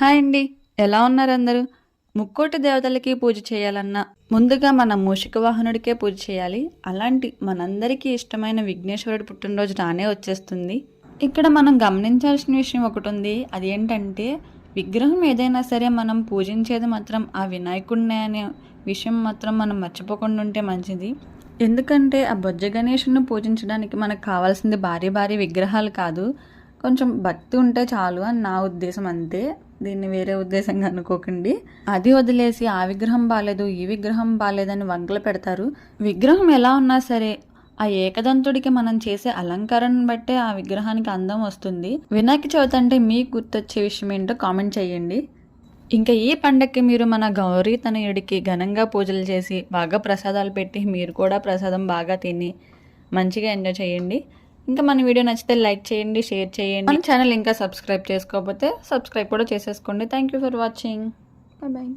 Hi అండి. ఎలా ఉన్నారు అందరూ ముక్కోటి దేవతలకి పూజ చేయాలన్నా ముందుగా మన మూషిక వాహనుడికే పూజ చేయాలి. అలాంటి మనందరికీ ఇష్టమైన విఘ్నేశ్వరుడు పుట్టినరోజు రానే వచ్చేస్తుంది. ఇక్కడ మనం గమనించాల్సిన విషయం ఒకటి ఉంది అదేంటంటే విగ్రహం ఏదైనా సరే మనం పూజించేది మాత్రం ఆ వినాయకుడినే అనే విషయం మాత్రం మనం మర్చిపోకుండా ఉంటే మంచిది. ఎందుకంటే ఆ బొజ్జ గణేషుని పూజించడానికి మనకు కావాల్సింది భారీ భారీ విగ్రహాలు కాదు. కొంచెం భక్తి ఉంటే చాలు అని నా ఉద్దేశం అంతే. దీన్ని వేరే ఉద్దేశంగా అనుకోకండి. అది వదిలేసి ఆ విగ్రహం బాగాలేదు ఈ విగ్రహం బాగాలేదని వంకలు పెడతారు. విగ్రహం ఎలా ఉన్నా సరే ఆ ఏకదంతుడికి మనం చేసే అలంకరణ బట్టే ఆ విగ్రహానికి అందం వస్తుంది. వినాయక చవితి అంటే మీకు గుర్తొచ్చే విషయం ఏంటో కామెంట్ చేయండి. ఇంకా ఈ పండక్కి మీరు మన గౌరీ తనయుడికి ఘనంగా పూజలు చేసి బాగా ప్రసాదాలు పెట్టి మీరు కూడా ప్రసాదం బాగా తిని మంచిగా ఎంజాయ్ చేయండి. ఇంకా మన వీడియో నచ్చితే లైక్ చేయండి షేర్ చేయండి. మన ఛానల్ ఇంకా సబ్స్క్రైబ్ చేసుకోకపోతే సబ్స్క్రైబ్ కూడా చేసేసుకోండి. Thank you for watching bye bye